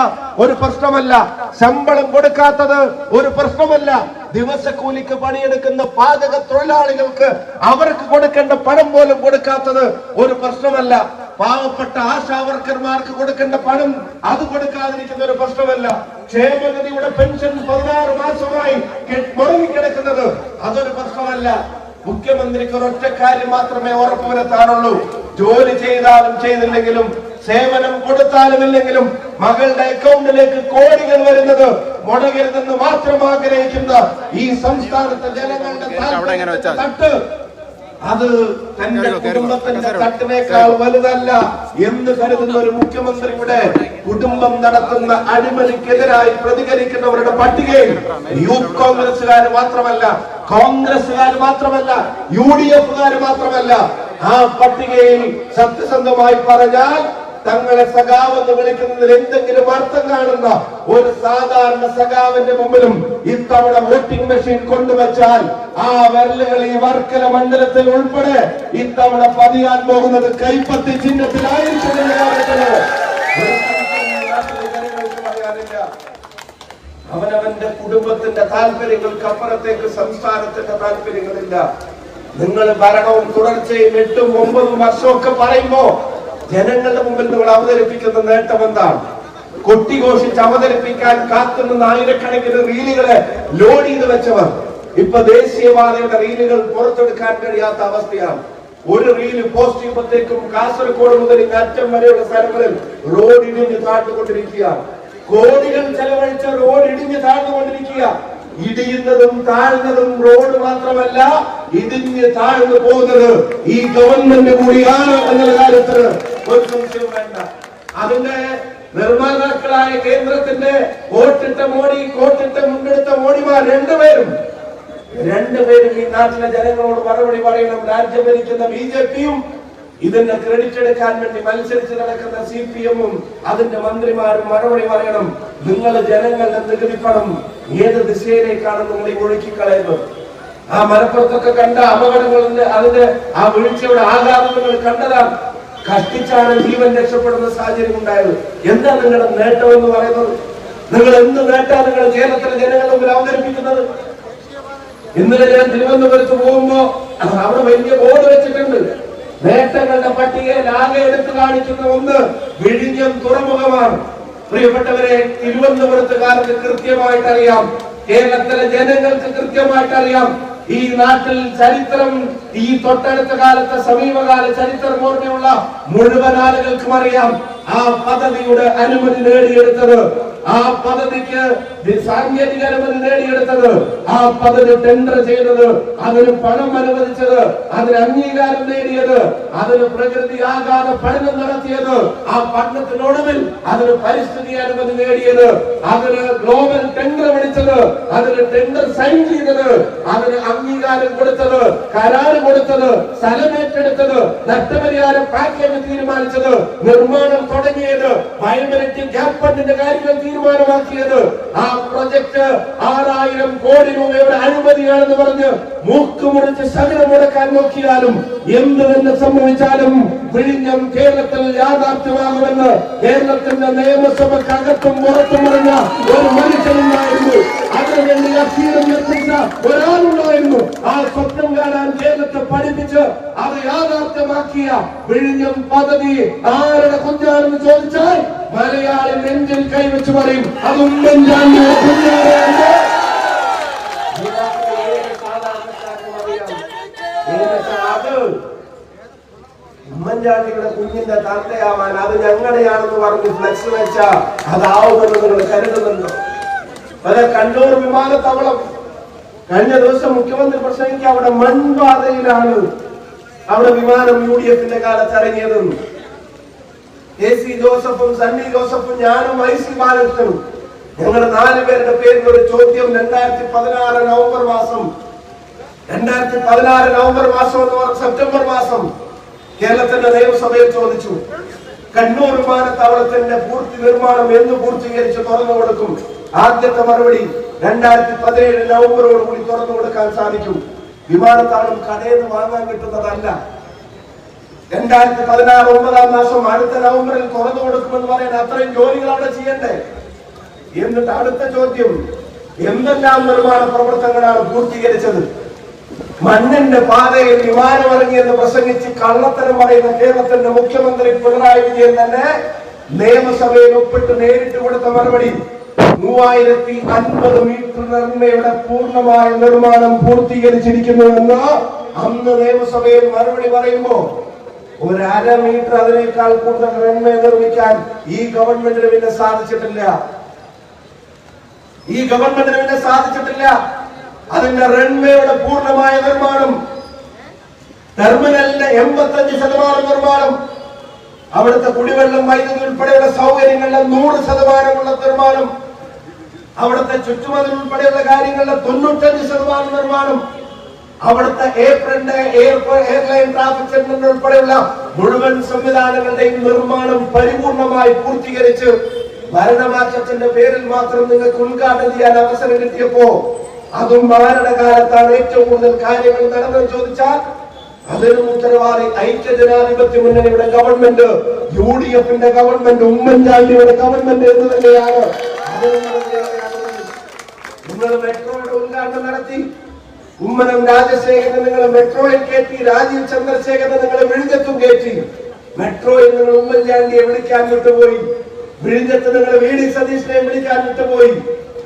ഒരു പ്രശ്നമല്ല ശമ്പളം കൊടുക്കാത്തത് ഒരു പ്രശ്നമല്ല. ദിവസക്കൂലിക്ക് പണിയെടുക്കുന്ന പാചക തൊഴിലാളികൾക്ക് അവർക്ക് കൊടുക്കേണ്ട പണം പോലും കൊടുക്കാത്തത് ഒരു പ്രശ്നമല്ല. പാവപ്പെട്ട ആശാ വർക്കർമാർക്ക് കൊടുക്കേണ്ട പണം അത് കൊടുക്കാതിരിക്കുന്ന ഒരു പ്രശ്നമല്ല. ക്ഷേമനിധിയുടെ പെൻഷൻ പതിനാറ് മാസമായി മുറങ്ങിക്കിടക്കുന്നത് അതൊരു പ്രശ്നമല്ല. മുഖ്യമന്ത്രിക്ക് ഒരൊറ്റ കാര്യം മാത്രമേ ഉറപ്പുവരുത്താനുള്ളൂ. ജോലി ചെയ്താലും ചെയ്തില്ലെങ്കിലും സേവനം കൊടുത്താലും ഇല്ലെങ്കിലും മകളുടെ അക്കൗണ്ടിലേക്ക് കോടികൾ വരുന്നത് മുടങ്ങരുതെന്ന് മാത്രം ആഗ്രഹിക്കുന്ന ഈ സംസ്ഥാനത്തെ ജനങ്ങളുടെ തട്ട്. അത് തന്റെ കുടുംബത്തിന്റെ തട്ടിനേക്കാൾ വലുതല്ല എന്ന് കരുതുന്ന ഒരു മുഖ്യമന്ത്രിയുടെ കുടുംബം നടത്തുന്ന അഴിമതിക്കെതിരായി പ്രതികരിക്കുന്നവരുടെ പട്ടികയിൽ യൂത്ത് കോൺഗ്രസുകാർ മാത്രമല്ല കോൺഗ്രസുകാർ മാത്രമല്ല യു ഡി എഫുകാർ മാത്രമല്ല ആ പട്ടികയിൽ സത്യസന്ധമായി പറഞ്ഞാൽ തങ്ങളെ സഖാവ് എന്ന് വിളിക്കുന്നതിൽ എന്തെങ്കിലും അർത്ഥം കാണുന്ന ഒരു സാധാരണ സഖാവിന്റെ മുമ്പിലും ഇത്തവണ വോട്ടിംഗ് മെഷീൻ കൊണ്ടുവച്ചാൽ ആ വിരലുകൾ ഈ വർക്കല മണ്ഡലത്തിൽ ഉൾപ്പെടെ ഇത്തവണ പതിയാൻ പോകുന്നത് കൈപ്പത്തി ചിഹ്നത്തിലായിരിക്കും എന്ന കാര്യത്തിൽ ഒരു സംശയവും നാട്ടിലെ ജനങ്ങൾക്ക് പറയാനില്ല അവനവന്റെ കുടുംബത്തിന്റെ താല്പര്യങ്ങൾക്ക് അപ്പുറത്തേക്ക് സംസ്ഥാനത്തിന്റെ താല്പര്യങ്ങളില്ല. നിങ്ങൾ ഭരണവും തുടർച്ചയും എട്ടും ഒമ്പതും വർഷമൊക്കെ പറയുമ്പോ ജനങ്ങളുടെ മുമ്പിൽ നിങ്ങൾ അവതരിപ്പിക്കുന്ന നേട്ടം എന്താണ്? കൊട്ടിഘോഷിച്ച് അവതരിപ്പിക്കാൻ കാത്തുനിന്ന ആയിരക്കണക്കിന് റീലുകളെ ലോഡ് ചെയ്ത് വെച്ചവർ. ഇപ്പൊ ദേശീയപാതയുടെ റീലുകൾ പുറത്തെടുക്കാൻ കഴിയാത്ത അവസ്ഥയാണ്. ഒരു റീൽ പോസ്റ്റ് ചെയ്യുമ്പോഴത്തേക്കും കാസർഗോഡ് മുതൽ അറ്റം വരെയുള്ള സ്ഥലങ്ങളിൽ റോഡ് ഇടിഞ്ഞ് കോടികൾ ചെലവഴിച്ച റോഡ് ഇടിഞ്ഞ് താഴ്ന്നുകൊണ്ടിരിക്കുക. ഇടിയുന്നതും താഴ്ന്നതും റോഡ് മാത്രമല്ല ഇടിഞ്ഞ് താഴ്ന്നു പോകുന്നത് ഈ ഗവൺമെന്റ് കൂടിയാണ് എന്നുള്ള കാര്യത്തിന് ഒരു സംശയവും വേണ്ട. അതിന്റെ നിർമ്മാതാക്കളായ കേന്ദ്രത്തിന്റെ കോട്ടിട്ട മോഡി കോട്ടിട്ട മുണ്ടെടുത്ത മോഡിമാർ രണ്ടുപേരും രണ്ടുപേരും ഈ നാട്ടിലെ ജനങ്ങളോട് മറുപടി പറയണം. രാജ്യം ഭരിക്കുന്ന ബി ജെ പിയും ഇതിന്റെ ക്രെഡിറ്റ് എടുക്കാൻ വേണ്ടി മത്സരിച്ച് നടക്കുന്ന സി പി എമ്മും അതിന്റെ മന്ത്രിമാരും മറുപടി പറയണം. നിങ്ങൾ ജനങ്ങളുടെ നികുതിപ്പണം പണം ഏത് ദിശയിലേക്കാണ് നിങ്ങൾ ഈ ഒഴുക്കിക്കളയുന്നത്? ആ മലപ്പുറത്തൊക്കെ കണ്ട അപകടങ്ങളുടെ അതിന്റെ ആ വീഴ്ചയുടെ ആഘാതം നിങ്ങൾ കണ്ടതാണ്. കഷ്ടിച്ചാണ് ജീവൻ രക്ഷപ്പെടുന്ന സാഹചര്യം ഉണ്ടായത്. എന്താ നിങ്ങളുടെ നേട്ടം എന്ന് പറയുന്നത്? നിങ്ങൾ എന്ത് നേട്ടാ നിങ്ങൾ കേരളത്തിലെ ജനങ്ങളുടെ മുമ്പിൽ അവതരിപ്പിക്കുന്നത്? ഇന്നലെ ഞാൻ തിരുവനന്തപുരത്ത് പോകുമ്പോ അവിടെ വലിയ ബോർഡ് വെച്ചിട്ടുണ്ട്. നേട്ടങ്ങളുടെ പട്ടികയിൽ ആകെ എടുത്തു കാണിക്കുന്ന ഒന്ന് വിഴിഞ്ഞം തുറമുഖമാണ്. പ്രിയപ്പെട്ടവരെ തിരുവനന്തപുരത്തുകാർക്ക് കൃത്യമായിട്ട് അറിയാം കേരളത്തിലെ ജനങ്ങൾക്ക് കൃത്യമായിട്ട് അറിയാം ഈ നാട്ടിൽ ചരിത്രം ഈ തൊട്ടടുത്ത കാലത്തെ സമീപകാല ചരിത്രം ഓർമ്മയുള്ള മുഴുവൻ ആളുകൾക്കും അറിയാം. ആ പദ്ധതിയുടെ അനുമതി നേടിയെടുത്തത് ആ പദ്ധതിക്ക് സാങ്കേതിക അനുമതി നേടിയെടുത്തത് ആ പദ്ധതി ടെൻഡർ ചെയ്തത് അതിന് പണം അനുവദിച്ചത് അതിന് അംഗീകാരം നേടിയത് അതിന് പ്രകൃതി ആഘാത പഠനം നടത്തിയത് ആ പഠനത്തിനൊടുവിൽ അതിന് പരിസ്ഥിതി അനുമതി നേടിയത് അതിന് ഗ്ലോബൽ ടെൻഡർ വിളിച്ചത് അതിന് ടെൻഡർ സൈൻ ചെയ്തത് അതിന് അംഗീകാരം കൊടുത്തത് കരാറ് കൊടുത്തത് സ്ഥലം ഏറ്റെടുത്തത് നഷ്ടപരിഹാരം പാക്കേജ് തീരുമാനിച്ചത് നിർമ്മാണം തുടങ്ങിയത് ബയോമെട്രിക് ഗ്യാപ് ഫണ്ടിന്റെ കാര്യങ്ങൾ തീരുമാനമാക്കിയത്. ആ പ്രൊജക്ട് ആറായിരം കോടി രൂപയുടെ അഴിമതിയാണെന്ന് പറഞ്ഞ് മൂക്ക് മുറിച്ച് ശകലം മുടക്കാൻ നോക്കിയാലും എന്ത് തന്നെ സംഭവിച്ചാലും വിഴിഞ്ഞം കേരളത്തിൽ യാഥാർത്ഥ്യമാകുമെന്ന് കേരളത്തിന്റെ നിയമസഭക്കകത്തും പുറത്തും പറഞ്ഞ ഒരു മനുഷ്യനുണ്ടായിരുന്നു. അതിനുവേണ്ടി അക്ഷീണം നിർമ്മിച്ച ഒരാളുണ്ടായിരുന്നു. ആ സ്വപ്നം കാണാൻ കേരളത്തെ പഠിപ്പിച്ച് അത് യാഥാർത്ഥ്യമാക്കിയ വിഴിഞ്ഞം പദ്ധതി ആരുടെ കുഞ്ഞാണെന്ന് ചോദിച്ചാൽ മലയാളി നെഞ്ചിൽ കൈവച്ച് പറയും അത് ഉമ്മൻചാണ്ടിയുടെ കുഞ്ഞാണ് ഉമ്മൻചാണ്ടിയുടെ കുഞ്ഞിന്റെ തന്തയാവാൻ അത് ഞങ്ങളുടെയാണെന്ന് പറഞ്ഞ് ഫ്ലെക്സ് വെച്ച അതാവുമെന്ന് നിങ്ങൾ കരുതുന്നുണ്ടോ? അതെ കണ്ണൂർ വിമാനത്താവളം. കഴിഞ്ഞ ദിവസം മുഖ്യമന്ത്രി പ്രസംഗിക്കുക അവിടെ മൺപാതയിലാണ് അവിടെ വിമാനം യു ഡി എഫിന്റെ കാലത്ത് ഇറങ്ങിയതെന്ന്. എ സി ജോസഫും സണ്ണി ജോസഫും ഞാനും ഐ സി ബാലകൃഷ്ണനും. ഞങ്ങൾ നാല് പേരുടെ പേരിൽ ഒരു ചോദ്യം രണ്ടായിരത്തി പതിനാറ് നവംബർ മാസം. രണ്ടായിരത്തി പതിനാറ് നവംബർ മാസം സെപ്റ്റംബർ മാസം കേരളത്തിന്റെ നിയമസഭയിൽ ചോദിച്ചു. കണ്ണൂർ വിമാനത്താവളത്തിന്റെ പൂർത്തി നിർമ്മാണം എന്ന് പൂർത്തീകരിച്ച് തുറന്നു കൊടുക്കും. ആദ്യത്തെ മറുപടി രണ്ടായിരത്തി പതിനേഴ് നവംബറോട് കൂടി തുറന്നു കൊടുക്കാൻ സാധിക്കും. വിമാനത്താവളം കടയിൽ നിന്ന് വാങ്ങാൻ കിട്ടുന്നതല്ല. രണ്ടായിരത്തി പതിനാറ് ഒമ്പതാം മാസം അടുത്ത നവംബറിൽ തുറന്നു കൊടുക്കുമെന്ന് പറയാൻ അത്രയും ജോലികൾ അവിടെ ചെയ്യണ്ടേ? എന്നിട്ട് അടുത്ത ചോദ്യം എന്തെല്ലാം നിർമ്മാണ പ്രവർത്തനങ്ങളാണ് പൂർത്തീകരിച്ചത്? മണ്ണിന്റെ പാതയിൽ വിമാനം ഇറങ്ങിയെന്ന് പ്രസംഗിച്ച് കള്ളത്തരം പറയുന്ന കേരളത്തിന്റെ മുഖ്യമന്ത്രി പിണറായി വിജയൻ തന്നെ നിയമസഭയിൽ ഒപ്പിട്ട് നേരിട്ട് കൊടുത്ത മറുപടി. മൂവായിരത്തി അൻപത് മീറ്റർ നിർമ്മയുടെ പൂർണമായ നിർമ്മാണം പൂർത്തീകരിച്ചിരിക്കുന്നുവെന്ന് അന്ന് നിയമസഭയിൽ മറുപടി പറയുമ്പോ ഒരു അര മീറ്റർ അതിനേക്കാൾ കൂടുതൽ റൺവേ നിർമ്മിക്കാൻ ഈ ഗവൺമെന്റിന് പിന്നെ സാധിച്ചിട്ടില്ല. ഈ ഗവൺമെന്റിന് പിന്നെ സാധിച്ചിട്ടില്ല. അതിന്റെ റൺവേയുടെ പൂർണമായ നിർമ്മാണം. ടെർമിനലിന്റെ എൺപത്തഞ്ച് ശതമാനം നിർമ്മാണം. അവിടുത്തെ കുടിവെള്ളം വൈദ്യുതി ഉൾപ്പെടെയുള്ള സൗകര്യങ്ങളുടെ നൂറ് ശതമാനമുള്ള നിർമ്മാണം. അവിടുത്തെ ചുറ്റുമതിൽ ഉൾപ്പെടെയുള്ള കാര്യങ്ങളുടെ തൊണ്ണൂറ്റഞ്ച് ശതമാനം നിർമ്മാണം. അവിടുത്തെ ഏപ്രിലിന്റെ എയർലൈൻ ട്രാഫിക് സെന്ററിന്റെ ഉൾപ്പെടെയുള്ള മുഴുവൻ സംവിധാനങ്ങളുടെയും നിർമ്മാണം പരിപൂർണമായി പൂർത്തീകരിച്ച് ഭരണമാറ്റത്തിന്റെ പേരിൽ മാത്രം നിങ്ങൾക്ക് ഉദ്ഘാടനം ചെയ്യാൻ അവസരം കിട്ടിയപ്പോ അതും ആരുടെ കാലത്താണ് ഏറ്റവും കൂടുതൽ കാര്യങ്ങൾ നടന്നു ചോദിച്ചാൽ അതിനും ഉത്തരവാദി ഐക്യ ജനാധിപത്യ മുന്നണിയുടെ ഗവൺമെന്റ് യു ഡി എഫിന്റെ ഗവൺമെന്റ് ഉമ്മൻചാണ്ടിയുടെ ഗവൺമെന്റ് എന്ന് തന്നെയാണ്. നിങ്ങൾ മെട്രോയുടെ ഉദ്ഘാടനം നടത്തി. ഉമ്മനം രാജശേഖരൻ നിങ്ങൾ മെട്രോയിൽ കയറ്റി രാജീവ് ചന്ദ്രശേഖരൻ നിങ്ങൾ വിഴിഞ്ഞത്തും കയറ്റി. മെട്രോയിൽ നിങ്ങൾ ഉമ്മൻചാണ്ടിയെ വിളിക്കാൻ വിട്ടുപോയി. വിഴിഞ്ഞത്ത് നിങ്ങൾ വി ഡി സതീഷിനെ വിളിക്കാൻ വിട്ടുപോയി.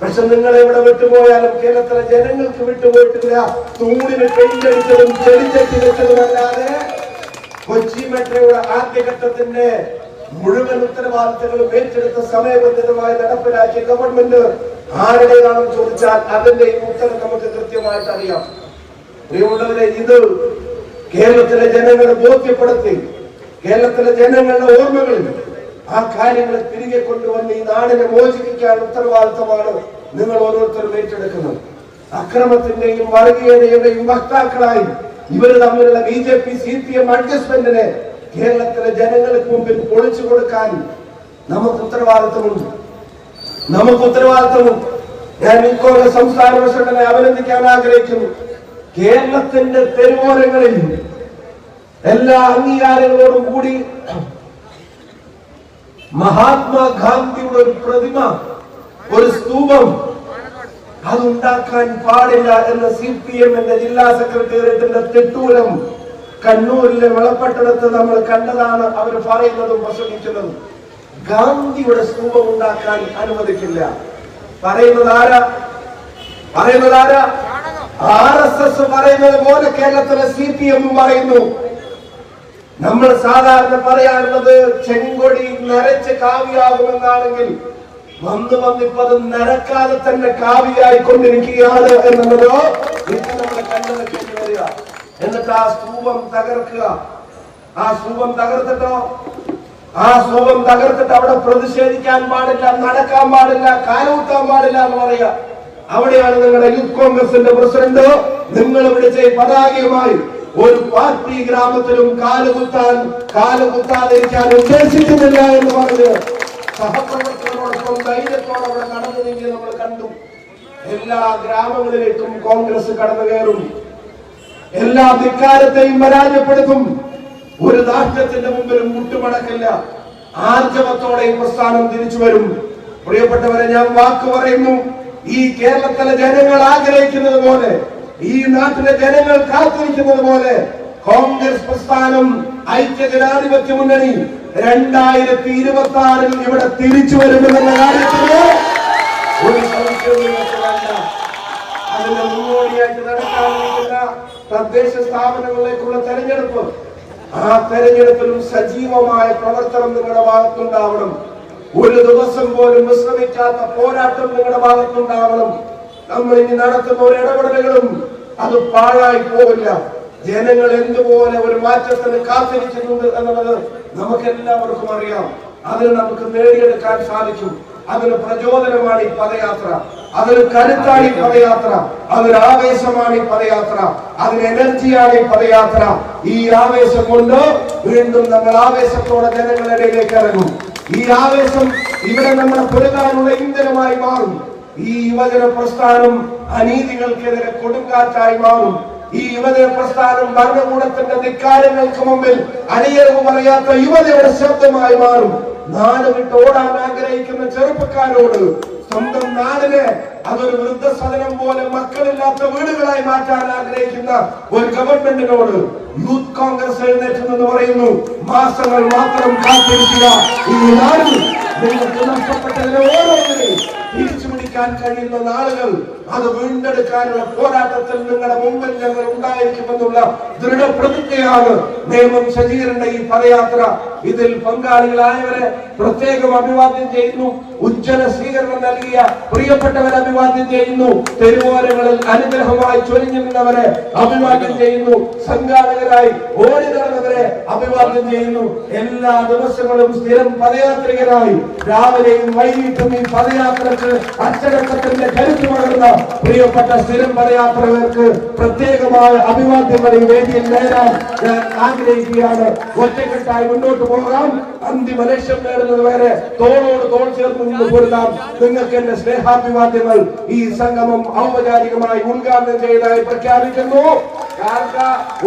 പക്ഷെ നിങ്ങൾ എവിടെ വിട്ടുപോയാലും കേരളത്തിലെ ജനങ്ങൾക്ക് വിട്ടുപോയിട്ടില്ല. തൂണിന് പെയിന്റടിച്ചതും ചെടിച്ചട്ടി വെച്ചതുമല്ലാതെ കൊച്ചി മെട്രോയുടെ ആദ്യഘട്ടത്തിന്റെ മുഴുവൻ ഉത്തരവാദിത്തങ്ങളും ഏറ്റെടുത്ത സമയബന്ധിതമായി നടപ്പിലാക്കിയ ഗവൺമെന്റ് ആരുടേതാണെന്ന് ചോദിച്ചാൽ അതിന്റെ ഉത്തരം നമുക്ക് കൃത്യമായിട്ട് അറിയാം. പ്രിയമുള്ളവരെ ഇത് കേരളത്തിലെ ജനങ്ങളെ ബോധ്യപ്പെടുത്തി കേരളത്തിലെ ജനങ്ങളുടെ ഓർമ്മകളിൽ ആ കാര്യങ്ങളെ തിരികെ കൊണ്ടുവന്ന് ഈ നാടിനെ മോചിപ്പിക്കാൻ ഉത്തരവാദിത്തമാണ് നിങ്ങൾ ഓരോരുത്തരും ഏറ്റെടുക്കുന്നത്. അക്രമത്തിന്റെയും വർഗീയതയുടെയും വക്താക്കളായി ഇവർ തമ്മിലുള്ള B J P C P M അഡ്ജസ്റ്റ്മെന്റിനെ കേരളത്തിലെ ജനങ്ങൾക്ക് മുമ്പിൽ പൊളിച്ചു കൊടുക്കാൻ നമുക്ക് ഉത്തരവാദിത്തമുണ്ട്. നമുക്ക് ഉത്തരവാദിത്തമുണ്ട്. ഞാൻ ഇക്കോടെ സംസ്ഥാന പ്രസിഡന്റിനെ അഭിനന്ദിക്കാൻ ആഗ്രഹിക്കുന്നു. കേരളത്തിന്റെ തെരുവോരങ്ങളിൽ എല്ലാ അംഗീകാരങ്ങളോടും കൂടി മഹാത്മാഗാന്ധിയുടെ ഒരു പ്രതിമ ഒരു സ്തൂപം. അതുണ്ടാക്കാൻ പാടില്ല എന്ന സി പി എമ്മിന്റെ ജില്ലാ സെക്രട്ടേറിയറ്റിന്റെ തെട്ടൂരം കണ്ണൂരിലെ വെളപ്പട്ടണത്ത് നമ്മൾ കണ്ടതാണ് അവർ പറയുന്നതും പ്രസംഗിക്കുന്നതും. ഗാന്ധിയുടെ സ്തൂപം ഉണ്ടാക്കാൻ അനുവദിക്കില്ല. പറയുന്നത് ആരാ? പറയുന്നത് ആരാ? ആർ എസ് എസ് പറയുന്നത് പോലെ കേരളത്തിലെ സി പി എം പറയുന്നു. നമ്മൾ സാധാരണ പറയാറുള്ളത് ചെങ്കൊടി നരച്ച് കാവ്യാകുമെന്നാണെങ്കിൽ വന്ന് വന്നിപ്പത് നരക്കാതെ തന്നെ കാവ്യായി കൊണ്ടിരിക്കുകയാണ് എന്നുള്ളതോ എന്നിട്ട് ആ സ്തൂപം തകർക്കുക. ആ സ്തൂപം തകർത്തിട്ടോ? ആ സ്തൂപം തകർത്തിട്ട് അവിടെ പ്രതിഷേധിക്കാൻ പാടില്ല നടക്കാൻ പാടില്ല കാലൂത്താൻ പാടില്ല എന്ന് പറയുക. അവിടെയാണ് നിങ്ങളുടെ യൂത്ത് കോൺഗ്രസിന്റെ പ്രസിഡന്റ്. നിങ്ങൾ ഈ പതാകയുമായി ഒരു പാർട്ടി ഗ്രാമത്തിലും കാലുകുത്താൻ കാലുകുത്താതിരിക്കാൻ ഉദ്ദേശിക്കുന്നില്ല എന്ന് പറഞ്ഞ് സഹപ്രവർത്തകരോടൊപ്പം ധൈര്യത്തോടെ അവിടെ നടന്നു നീങ്ങി നമ്മൾ കണ്ടു. എല്ലാ ഗ്രാമങ്ങളിലേക്കും കോൺഗ്രസ് കടന്നു കയറും. എല്ലാ ധിക്കാരത്തെയും പരാജയപ്പെടുത്തും. ഒരു ദാഷ്ട്യത്തിന്റെ മുമ്പിലും മുട്ടുമടക്കില്ല. ആർജവത്തോടെ ഈ പ്രസ്ഥാനം തിരിച്ചു വരും. പ്രിയപ്പെട്ടവരെ ഞാൻ വാക്ക് പറയുന്നു. ഈ കേരളത്തിലെ ജനങ്ങൾ ആഗ്രഹിക്കുന്നത് പോലെ ഈ നാട്ടിലെ ജനങ്ങൾ കാത്തിരിക്കുന്നത് പോലെ കോൺഗ്രസ് പ്രസ്ഥാനം ഐക്യ ജനാധിപത്യ മുന്നണി രണ്ടായിരത്തി ഇരുപത്തി ആറിൽ ഇവിടെ തിരിച്ചു വരുമെന്ന കാര്യത്തിൽ ഒരു തദ്ദേശ സ്ഥാപനങ്ങളിലേക്കുള്ള തെരഞ്ഞെടുപ്പ്. ആ തെരഞ്ഞെടുപ്പിലും സജീവമായ പ്രവർത്തനം നിങ്ങളുടെ ഭാഗത്തുണ്ടാവണം. ഒരു ദിവസം പോലും വിശ്രമിക്കാത്ത പോരാട്ടം നിങ്ങളുടെ ഭാഗത്തുണ്ടാവണം. നമ്മൾ ഇനി നടത്തുന്ന ഒരു ഇടപെടലുകളും അത് പാഴായി പോവില്ല. ജനങ്ങൾ എന്തുപോലെ ഒരു മാറ്റത്തിന് കാത്തിരിക്കുന്നുണ്ട് എന്നുള്ളത് നമുക്ക് എല്ലാവർക്കും അറിയാം. അതിന് നമുക്ക് നേടിയെടുക്കാൻ സാധിക്കും. അതിന് പ്രചോദനമാണ് ഈ പദയാത്ര. അതിന് കരുത്താണ് ഈ പദയാത്ര. അതൊരു ആവേശമാണ് ഈ പദയാത്ര. അതിന് എനർജിയാണ് ഈ പദയാത്ര. ഈ ആവേശം കൊണ്ട് വീണ്ടും നമ്മൾ ആവേശത്തോടെ ജനങ്ങളുടെ ഇടയിലേക്ക് ഇറങ്ങും. ഈ ആവേശം ഇവിടെ നമ്മുടെ പുലകാനുള്ള ഇന്ധനമായി മാറും. ഈ യുവജന പ്രസ്ഥാനം അനീതികൾക്കെതിരെ കൊടുങ്കാറ്റായി മാറും. ഈ യുവജന പ്രസ്ഥാനം ഭരണകൂടത്തിന്റെ ധിക്കാരങ്ങൾക്ക് മുമ്പിൽ അണിയറവ് പറയാത്ത യുവതയുടെ ശബ്ദമായി മാറും. നാട് വിട്ട് ഓടാൻ ആഗ്രഹിക്കുന്ന ചെറുപ്പക്കാരോട് സ്വന്തം നാടിനെ അതൊരു വൃദ്ധസദനം പോലെ മക്കളില്ലാത്ത വീടുകളായി മാറ്റാൻ ആഗ്രഹിക്കുന്ന ഒരു ഗവൺമെന്റിനോട് യൂത്ത് കോൺഗ്രസ് എഴുന്നേറ്റ് എന്ന് പറയുന്നു. മാസങ്ങൾ മാത്രം കാത്തിരിക്കുക. ഈ നാട് നിങ്ങൾക്ക് നഷ്ടപ്പെട്ടതിനെ ഓരോന്നിനെയും പിടിക്കാൻ കഴിയുന്ന നാളുകൾ അത് വീണ്ടെടുക്കാനുള്ള പോരാട്ടത്തിൽ നിങ്ങളുടെ മുമ്പിൽ ഞങ്ങൾ ഉണ്ടായിരിക്കുമെന്നുള്ള ദൃഢപ്രതിജ്ഞയാണ് നിയമം ശശീരന്റെ ഈ പദയാത്ര. ഇതിൽ പങ്കാളികളായവരെ പ്രത്യേകം അഭിവാദ്യം ചെയ്യുന്നു. ഉജ്ജ്വല സ്വീകരണം നൽകിയ പ്രിയപ്പെട്ടവരെ അഭിവാദ്യം ചെയ്യുന്നു. തെരുവോരങ്ങളിൽ അനുഗ്രഹമായി ചൊരിഞ്ഞു നിന്നവരെ അഭിവാദ്യം ചെയ്യുന്നു. സംഘാടകരായി ഓടി നടന്നവരെ അഭിവാദ്യം ചെയ്യുന്നു. എല്ലാ ദിവസങ്ങളും സ്ഥിരം പദയാത്രികരായി രാവിലെയും വൈകിട്ടും ഈ പദയാത്രക്ക് അച്ചടക്കത്തിന്റെ കരുത്ത് പകർന്ന പ്രിയപ്പെട്ട സ്ഥിരം പദയാത്രകർക്ക് പ്രത്യേകമായ അഭിവാദ്യങ്ങൾ ഈ വേദിയിൽ നേരാൻ ഞാൻ ആഗ്രഹിക്കുകയാണ്. ഒറ്റക്കെട്ടായി മുന്നോട്ട് പോകാം അന്തിമ ലക്ഷ്യം നേടുന്നത് വരെ തോളോട് തോൾ ചേർന്ന് നിന്ന് പൊരുതാം നിങ്ങൾക്ക് എന്റെ സ്നേഹാഭിവാദ്യങ്ങൾ ഈ സംഗമം ഔപചാരികമായി ഉദ്ഘാടനം ചെയ്തതായി പ്രഖ്യാപിക്കുന്നു.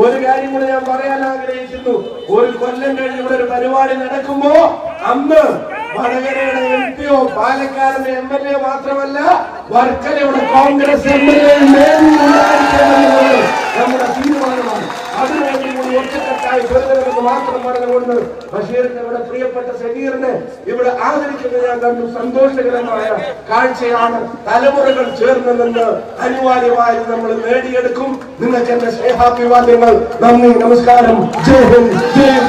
ഒരു കാര്യം കൂടെ ഞാൻ പറയാൻ ആഗ്രഹിക്കുന്നു. ഒരു കൊല്ലം കഴിഞ്ഞ് ഇവിടെ ഒരു പരിപാടി നടക്കുമ്പോ അന്ന് വടകരയുടെ എം പിയോ പാലക്കാടിന്റെ എം എൽ എ മാത്രമല്ല വർക്കലയുടെ കോൺഗ്രസ് എം എൽ എ നമ്മുടെ തീരുമാനമാണ്. അതിനുവേണ്ടി കൂടി ഒറ്റക്കെട്ടായി ചെറുതലെന്ന് മാത്രം പറഞ്ഞുകൊണ്ട് ബഷീറിന്റെ ഇവിടെ പ്രിയപ്പെട്ട സഗീറിനെ ഇവിടെ ആദരിക്കുന്നത് ഞാൻ കണ്ടു. സന്തോഷകരമായ കാഴ്ചയാണ് തലമുറകൾ ചേർന്ന് നിന്ന് അനിവാര്യമായി നമ്മൾ നേടിയെടുക്കും. നിങ്ങൾക്ക് എന്റെ സ്നേഹാഭിവാദ്യങ്ങൾ. നന്ദി നമസ്കാരം. ജയ് ഹിന്ദ് ജയ്